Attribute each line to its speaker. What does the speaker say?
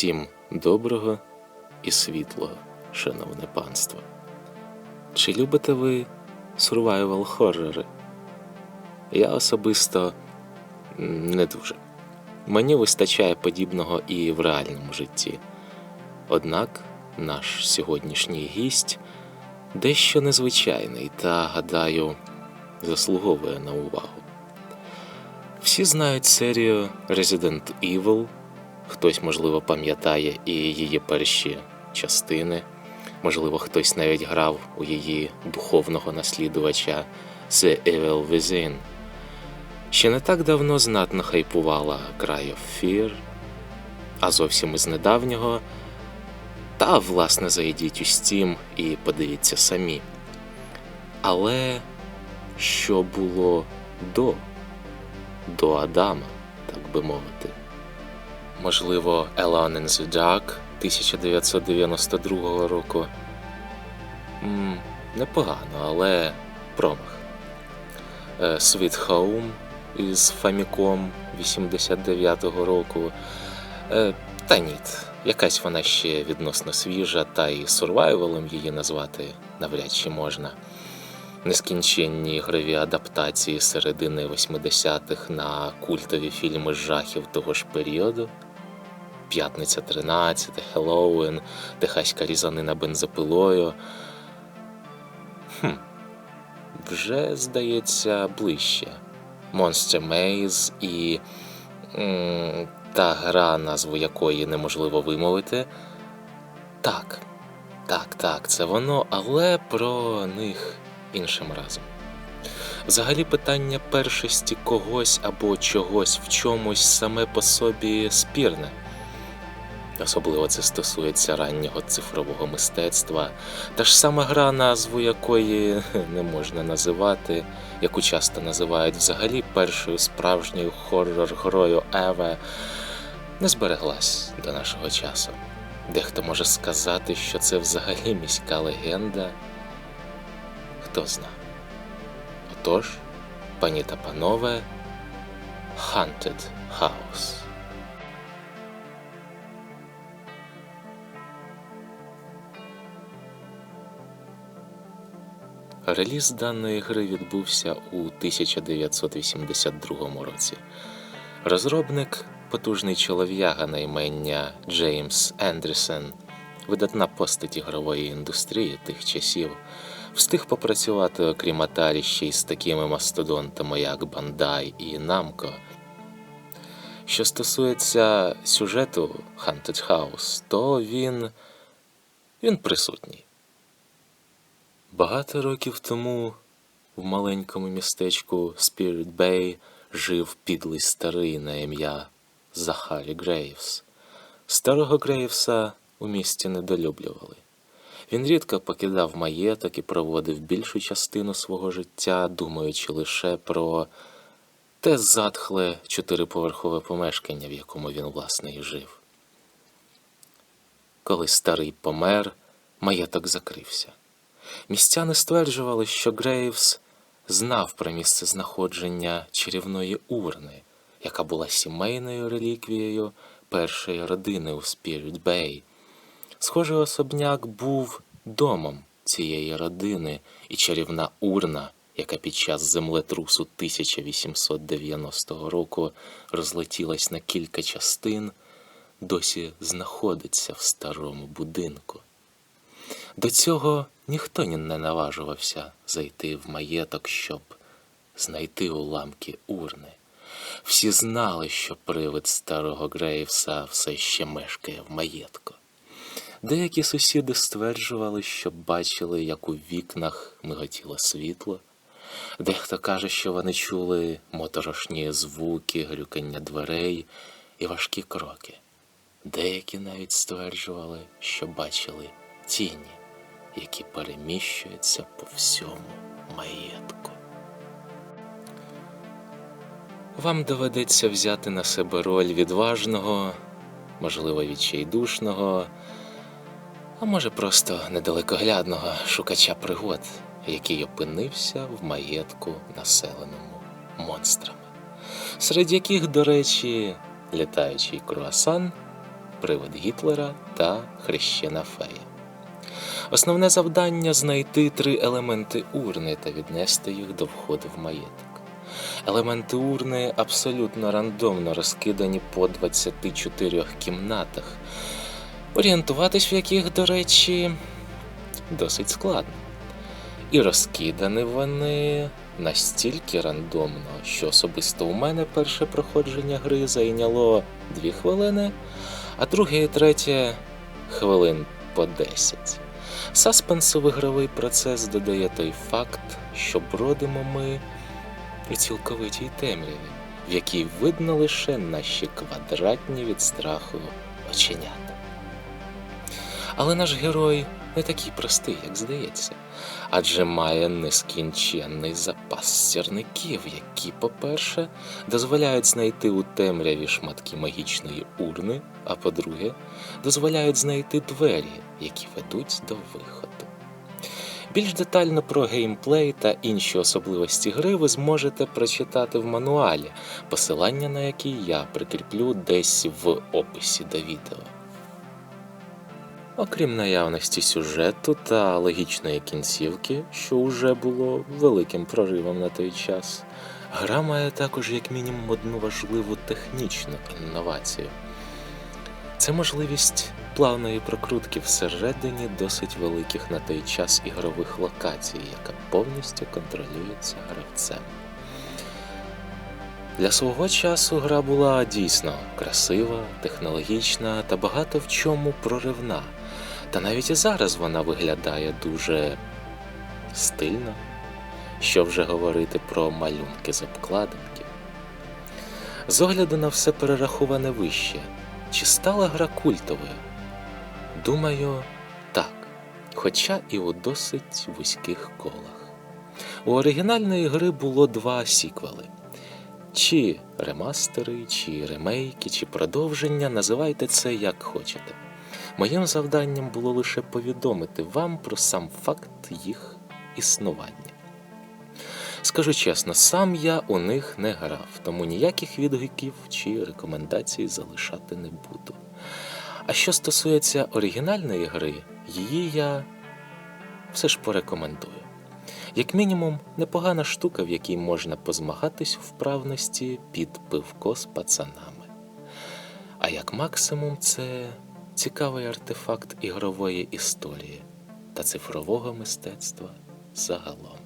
Speaker 1: Всім доброго і світлого, шановне панство. Чи любите ви survival хоррори? Я особисто не дуже. Мені вистачає подібного і в реальному житті. Однак наш сьогоднішній гість дещо незвичайний та, гадаю, заслуговує на увагу. Всі знають серію Resident Evil. Хтось, можливо, пам'ятає і її перші частини. Можливо, хтось навіть грав у її духовного наслідувача The Evil Within. Ще не так давно знатно хайпувала Cry of Fear, а зовсім із недавнього. Та, власне, зайдіть у Steam і подивіться самі. Але що було до? До Адама, так би мовити. Можливо, in the Dark 1992 року. м непогано, але промах. Е, Sweet Home із Famicom 89-го року. Е, Та ні, якась вона ще відносно свіжа, та і сурвайвалом її назвати навряд чи можна. Нескінченні ігрові адаптації середини 80-х на культові фільми жахів того ж періоду. П'ятниця 13, Хеллоуін, Техаська різанина бензопилою. Хм. Вже, здається, ближче. Monster Maze і м, та гра, назву якої неможливо вимовити. Так, так, так, це воно, але про них іншим разом. Взагалі питання першості когось або чогось в чомусь саме по собі спірне. Особливо це стосується раннього цифрового мистецтва, та ж сама гра, назву якої не можна називати, яку часто називають взагалі першою справжньою хоррор-грою Еве, не збереглась до нашого часу. Дехто може сказати, що це взагалі міська легенда. Хто зна. Отож, пані та панове, Haunted House. Реліз даної гри відбувся у 1982 році. Розробник потужний чолов'яга на імення Джеймс Ендрюсен, видатна постать ігрової індустрії тих часів, встиг попрацювати, окрім Atari, ще й з такими мастодонтами, як Бандай і Namco. Що стосується сюжету Haunted House, то він, він присутній. Багато років тому в маленькому містечку Spirit Bay жив підлий старий на ім'я Захарі Грейвс. Старого Грейвса у місті недолюблювали. Він рідко покидав маєток і проводив більшу частину свого життя, думаючи лише про те затхле чотириповерхове помешкання, в якому він власне і жив. Коли старий помер, маєток закрився. Містяни стверджували, що Грейвс знав про місце знаходження чарівної урни, яка була сімейною реліквією першої родини у Спіріт Бей. Схожий особняк був домом цієї родини, і чарівна урна, яка під час землетрусу 1890 року розлетілась на кілька частин, досі знаходиться в старому будинку. До цього ніхто не наважувався зайти в маєток, щоб знайти уламки урни. Всі знали, що привид старого Грейвса все ще мешкає в маєтку. Деякі сусіди стверджували, що бачили, як у вікнах миготіло світло. Дехто каже, що вони чули моторошні звуки, грюкання дверей і важкі кроки. Деякі навіть стверджували, що бачили тіні, які переміщуються по всьому маєтку. Вам доведеться взяти на себе роль відважного, можливо, відчайдушного, а може просто недалекоглядного шукача пригод, який опинився в маєтку, населеному монстрами, серед яких, до речі, літаючий круасан Привид Гітлера та Хрещена фея. Основне завдання знайти три елементи урни та віднести їх до входу в маєток. Елементи урни абсолютно рандомно розкидані по 24 кімнатах, орієнтуватись в яких, до речі, досить складно. І розкидані вони настільки рандомно, що особисто у мене перше проходження гри зайняло 2 хвилини, а друге і третє хвилин по 10. Саспенсу в ігровий процес додає той факт, що бродимо ми у цілковитій темряві, в якій видно лише наші квадратні від страху оченята. Але наш герой не такий простий, як здається, адже має нескінченний запас сірників, які, по-перше, дозволяють знайти у темряві шматки магічної урни, а по-друге, дозволяють знайти двері, які ведуть до виходу. Більш детально про геймплей та інші особливості гри ви зможете прочитати в мануалі, посилання на який я прикріплю десь в описі до відео. Окрім наявності сюжету та логічної кінцівки, що вже було великим проривом на той час, гра має також як мінімум одну важливу технічну інновацію. Це можливість плавної прокрутки всередині досить великих на той час ігрових локацій, яка повністю контролюється гравцем. Для свого часу гра була дійсно красива, технологічна та багато в чому проривна. Та навіть і зараз вона виглядає дуже стильно. Що вже говорити про малюнки з обкладинки. З огляду на все перераховане вище, чи стала гра культовою? Думаю, так, хоча і у досить вузьких колах. У оригінальної гри було два сіквели. Чи ремастери, чи ремейки, чи продовження, називайте це як хочете. Моїм завданням було лише повідомити вам про сам факт їх існування. Скажу чесно, сам я у них не грав, тому ніяких відгуків чи рекомендацій залишати не буду. А що стосується оригінальної гри, її я все ж порекомендую. Як мінімум, непогана штука, в якій можна позмагатись у вправності під пивко з пацанами. А як максимум, це цікавий артефакт ігрової історії та цифрового мистецтва загалом.